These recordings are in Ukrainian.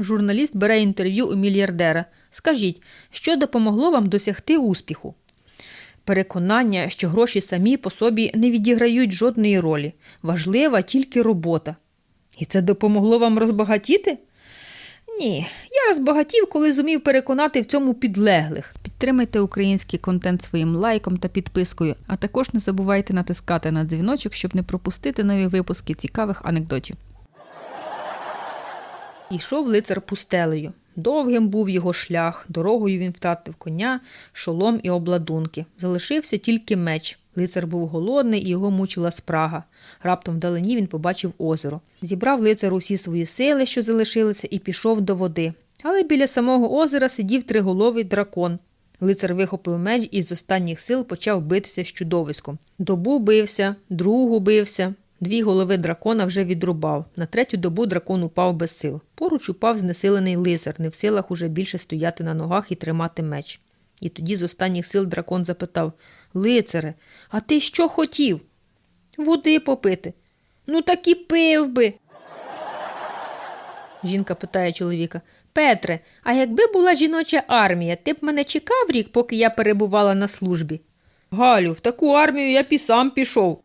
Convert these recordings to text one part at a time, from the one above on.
Журналіст бере інтерв'ю у мільярдера. Скажіть, що допомогло вам досягти успіху? Переконання, що гроші самі по собі не відіграють жодної ролі. Важлива тільки робота. І це допомогло вам розбагатіти? Ні, я розбагатів, коли зумів переконати в цьому підлеглих. Підтримайте український контент своїм лайком та підпискою, а також не забувайте натискати на дзвіночок, щоб не пропустити нові випуски цікавих анекдотів. Ішов лицар пустелею. Довгим був його шлях, дорогою він втратив коня, шолом і обладунки. Залишився тільки меч. Лицар був голодний і його мучила спрага. Раптом вдалині він побачив озеро. Зібрав лицар усі свої сили, що залишилися, і пішов до води. Але біля самого озера сидів триголовий дракон. Лицар вихопив меч і з останніх сил почав битися з чудовиськом. Добу бився, другу бився. Дві голови дракона вже відрубав. На третю добу дракон упав без сил. Поруч упав знесилений лицар, не в силах уже більше стояти на ногах і тримати меч. І тоді з останніх сил дракон запитав Лицаре, а ти що хотів? Води попити. Ну так і пив би. Жінка питає чоловіка Петре, а якби була жіноча армія, ти б мене чекав рік, поки я перебувала на службі? Галю, в таку армію я б і сам пішов.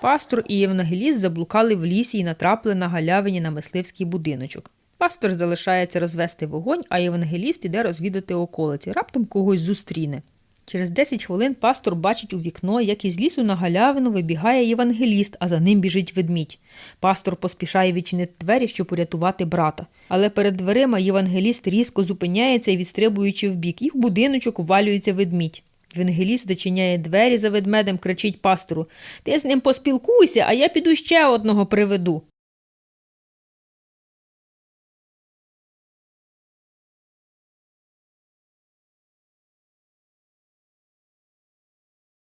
Пастор і євангеліст заблукали в лісі і натрапили на галявині на мисливський будиночок. Пастор залишається розвести вогонь, а євангеліст іде розвідати околиці, раптом когось зустріне. Через 10 хвилин пастор бачить у вікно, як із лісу на галявину вибігає євангеліст, а за ним біжить ведмідь. Пастор поспішає відчинити двері, щоб урятувати брата. Але перед дверима євангеліст різко зупиняється і відстрибуючи вбік, і в будиночок ввалюється ведмідь. Євангеліст зачиняє двері за ведмедем, кричить пастору Ти з ним поспілкуйся, а я піду ще одного приведу.